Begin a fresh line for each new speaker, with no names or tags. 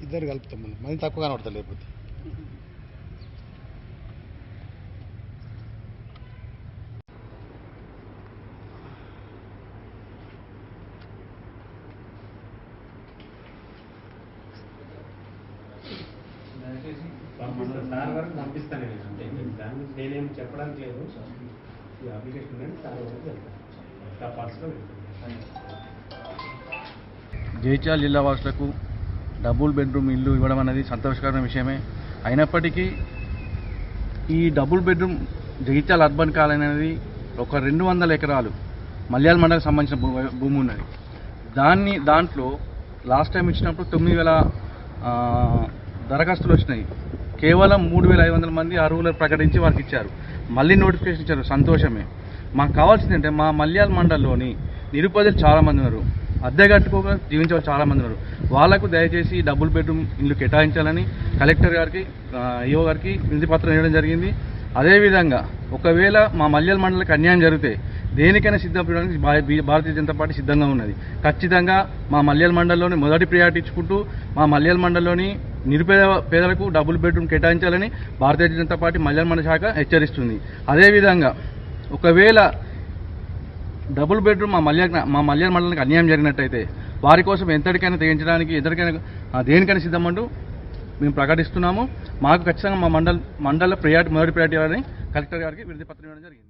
ఇద్దరు కలుపుతాం మళ్ళీ మళ్ళీ తక్కువ కనబడతా లేకపోతే.
చేసి మన సార్ వరకు పంపిస్తాను నేను. అంటే మీకు దాని గురించి నేనేం చెప్పడానికి లేదు. ఈ అప్లికేషన్ ఉందంటే సార్ వరకు వెళ్తాను ఆ పర్సలో వెళ్తాను
జిల్లా వాసులకు డబుల్ బెడ్రూమ్ ఇల్లు ఇవ్వడం అనేది సంతోషకరమైన విషయమే. అయినప్పటికీ ఈ double bedroom Jagtial urban colony అనేది ఒక రెండు వందల ఎకరాలు మలయాళ మండలకు సంబంధించిన భూమి ఉన్నది. దాన్ని దాంట్లో లాస్ట్ టైం ఇచ్చినప్పుడు తొమ్మిది వేల దరఖాస్తులు వచ్చినాయి. కేవలం మూడు వేల ఐదు వందల మంది అర్హులు ప్రకటించి వారికి ఇచ్చారు. మళ్ళీ నోటిఫికేషన్ ఇచ్చారు. సంతోషమే. మాకు కావాల్సింది అంటే మా మలయాళ మండలంలోని నిరుపేదలు చాలామంది ఉన్నారు. అద్దె కట్టుకోక జీవించే వాళ్ళు చాలామంది ఉన్నారు. వాళ్ళకు దయచేసి డబుల్ బెడ్రూమ్ ఇల్లు కేటాయించాలని కలెక్టర్ గారికి ఈఓ గారికి వినతి పత్రం ఇవ్వడం జరిగింది. అదేవిధంగా ఒకవేళ మా మల్యాల మండలికి అన్యాయం జరిగితే దేనికైనా సిద్ధపడడానికి భా- భారతీయ జనతా పార్టీ సిద్ధంగా ఉన్నది. ఖచ్చితంగా మా మల్యాల మండలంలోని మొదటి ప్రియారిటీ ఇచ్చుకుంటూ మా మల్యాల మండలంలోని నిరుపేద పేదలకు డబుల్ బెడ్రూమ్ కేటాయించాలని భారతీయ జనతా పార్టీ మల్యాల మండల శాఖ హెచ్చరిస్తుంది. అదేవిధంగా ఒకవేళ డబుల్ బెడ్రూమ్ మా మల్యాల మా మల్యాల మండలానికి అన్యాయం జరిగినట్టయితే వారి కోసం ఎంతటికైనా తెగించడానికి ఎంతటికైనా దేనికైనా సిద్ధమంటూ మేము ప్రకటిస్తున్నాము. మాకు ఖచ్చితంగా మా మండల మండల ప్రియారిటీ మొదటి ప్రియారిటీ అని కలెక్టర్ గారికి విడుదల పత్రం ఇవ్వడం జరిగింది.